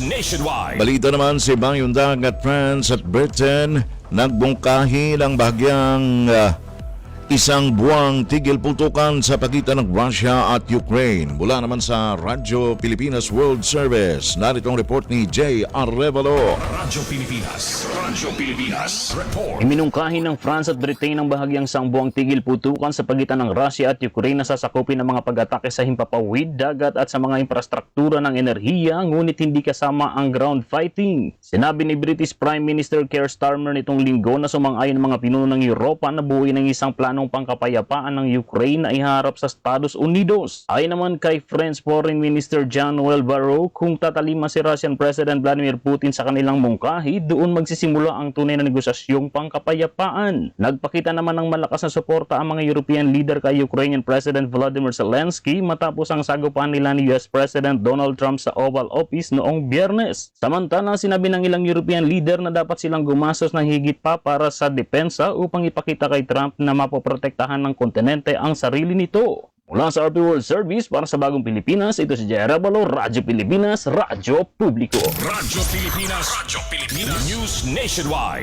Nationwide. Balita naman si Bayong Dagat France at Britain nagbungkahi ng bahagyang ah, isang buwang tigil putukan sa pagitan ng Russia at Ukraine. Mula naman sa Radyo Pilipinas World Service, narito ang report ni Jay Arevalo. Radyo Pilipinas. Radyo Pilipinas. Report. Iminungkahi ng France at Britain ang bahagyang sangbuang tigil putukan sa pagitan ng Russia at Ukraine na sasakupin ng mga pag-atake sa himpapawid, dagat at sa mga infrastruktura ng enerhiya ngunit hindi kasama ang ground fighting. Sinabi ni British Prime Minister Keir Starmer nitong linggo na sumang-ayon ang mga pinuno ng Europa na buuin ng isang planong pangkapayapaan ng Ukraine na iharap sa Estados Unidos. Ay naman kay French Foreign Minister Jean-Noel Barrot kung tatalima si Russian President Vladimir Putin sa kanilang mungkahi, doon magsisimula ang tunay na negosasyong pangkapayapaan. Nagpakita naman ng malakas na suporta ang mga European leader kay Ukrainian President Volodymyr Zelensky matapos ang sagupan nila ni US President Donald Trump sa Oval Office noong biyernes. Samantala, sinabi ng ilang European leader na dapat silang gumastos ng higit pa para sa depensa upang ipakita kay Trump na mapoprotektahan ng kontinente ang sarili nito. Mula sa RP World Service para sa Bagong Pilipinas, ito si Jay Arevalo, Radyo Pilipinas, Radyo Publiko. Radyo Pilipinas. Radyo Pilipinas. News Nationwide.